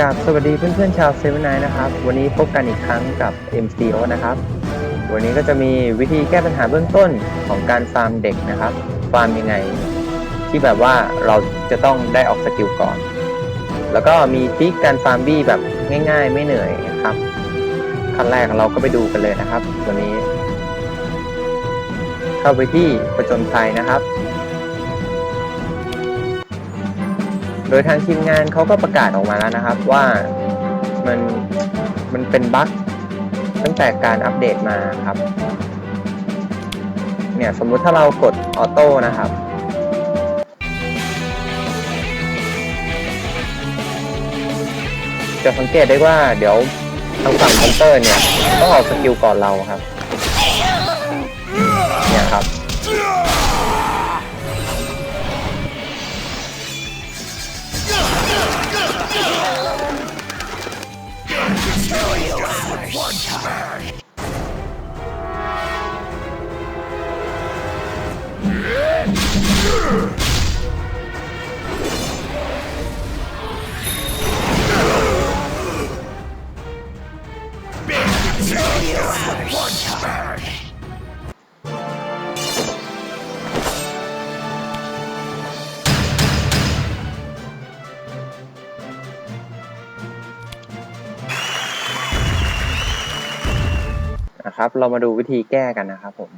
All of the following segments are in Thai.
กับสวัสดีเพื่อนๆชาวเซเว่นไนนะครับ วันนี้พบกันอีกครั้งกับ MCO นะครับ วันนี้ก็จะมีวิธีแก้ปัญหาเบื้องต้นของการฟาร์มเด็กนะครับ ฟาร์มยังไง ที่แบบว่าเราจะต้องได้ออกสกิลก่อน แล้วก็มีทริคการฟาร์มบี้แบบง่าย ๆ ไม่เหนื่อยนะครับ ขั้นแรกเราก็ไปดูกันเลยนะครับวันนี้ เข้าไปที่ประจนภัยนะครับ โดยทางทีมงานเขาก็ประกาศออกมาแล้วนะครับว่ามันมันเป็นบั๊กตั้งแต่การอัปเดตมาครับ เนี่ยสมมุติถ้าเรากดออโต้นะครับจะสังเกตได้ว่าเดี๋ยวทางฝั่งคอมเตอร์เนี่ยต้องออกสกิลก่อนเราครับ นะครับ เรามาดูวิธีแก้กันนะครับผม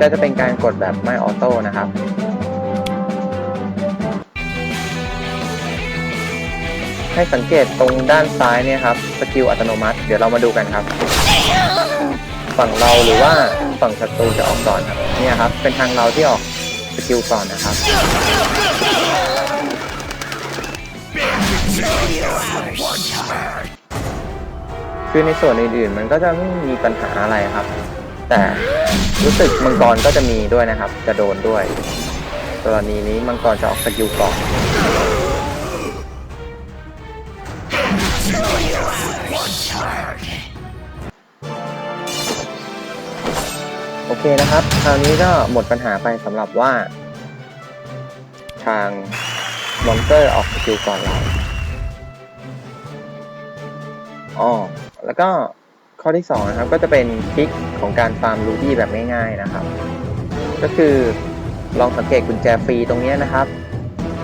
ก็จะเป็นการกดแบบไม่ออโต้นะครับให้สังเกตตรงด้านซ้ายเนี่ยครับสกิลอัตโนมัติ เดี๋ยวเรามาดูกันครับ ฝั่งเราหรือว่าฝั่งศัตรูจะออกก่อนครับเนี่ยครับ เป็นทางเราที่ออกสกิลก่อนนะครับ คือในส่วนอื่นๆ มันก็จะไม่มีปัญหาอะไรครับ แต่รู้สึกมังกรก็จะมีด้วยนะครับ จะโดนด้วยกรณีนี้มังกรจะออกสกิลก่อนโอเคนะครับ คราวนี้ก็หมดปัญหาไปสำหรับว่า ทางมอนเตอร์ออกสกิลก่อนเราอ๋อแล้วก็ ข้อที่สองนะครับก็จะเป็นทริคของการฟาร์มรูบี้แบบง่ายๆนะครับ ก็คือลองสังเกตกุญแจฟรีตรงเนี้ยนะครับ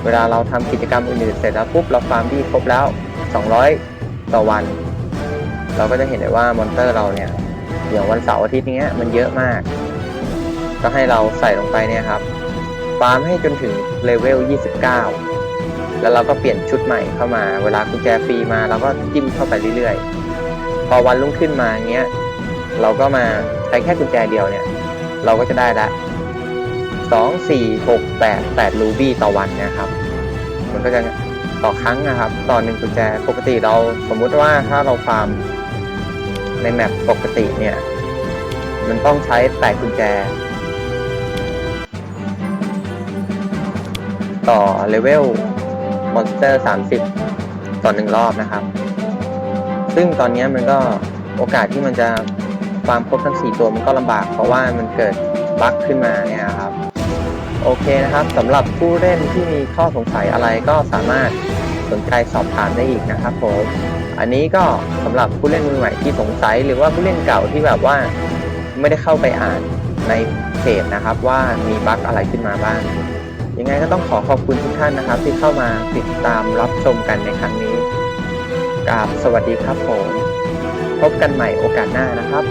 เวลาเราทำกิจกรรมอื่นๆเสร็จแล้วปุ๊บเราฟาร์มบี้ครบแล้ว 200 ต่อวัน เราก็จะเห็นได้ว่ามอนเตอร์เราเนี่ยอย่างวันเสาร์อาทิตย์เนี้ยมันเยอะมาก ก็ให้เราใส่ลงไปเนี่ยครับฟาร์มให้จนถึงเลเวล 29 แล้วเราก็เปลี่ยนชุดใหม่เข้ามา เวลากุญแจฟรีมาเราก็จิ้มเข้าไปเรื่อยๆ อวันรุ่งขึ้นมาเงี้ย เราก็มาใช้แค่กุญแจเดียวเนี่ย เราก็จะได้ละสองสี่หกแปดแปดรูบี้ต่อวันนะครับ มันก็จะต่อครั้งนะครับ ต่อหนึ่งกุญแจปกติเราสมมุติว่าถ้าเราฟาร์มในแมปปกติเนี่ย มันต้องใช้แปดกุญแจ ต่อเลเวลมอนสเตอร์30ต่อหนึ่งรอบนะครับ ซึ่งตอนนี้มันก็โอกาสที่มันจะฟาร์มครบทั้ง 4 ตัวมันก็ลำบาก เพราะว่ามันเกิดบั๊กขึ้นมาเนี่ยครับ โอเคนะครับสำหรับผู้เล่นที่มีข้อสงสัยอะไรก็สามารถสนใจสอบถามได้อีกนะครับผม อันนี้ก็สำหรับผู้เล่นมือใหม่ที่สงสัย หรือว่าผู้เล่นเก่าที่แบบว่าไม่ได้เข้าไปอ่านในเพจนะครับว่ามีบั๊กอะไรขึ้นมาบ้าง ยังไงก็ต้องขอขอบคุณทุกท่านนะครับ ที่เข้ามาติดตามรับชมกันในครั้งนี้ กราบสวัสดีครับผม พบกันใหม่โอกาสหน้านะครับ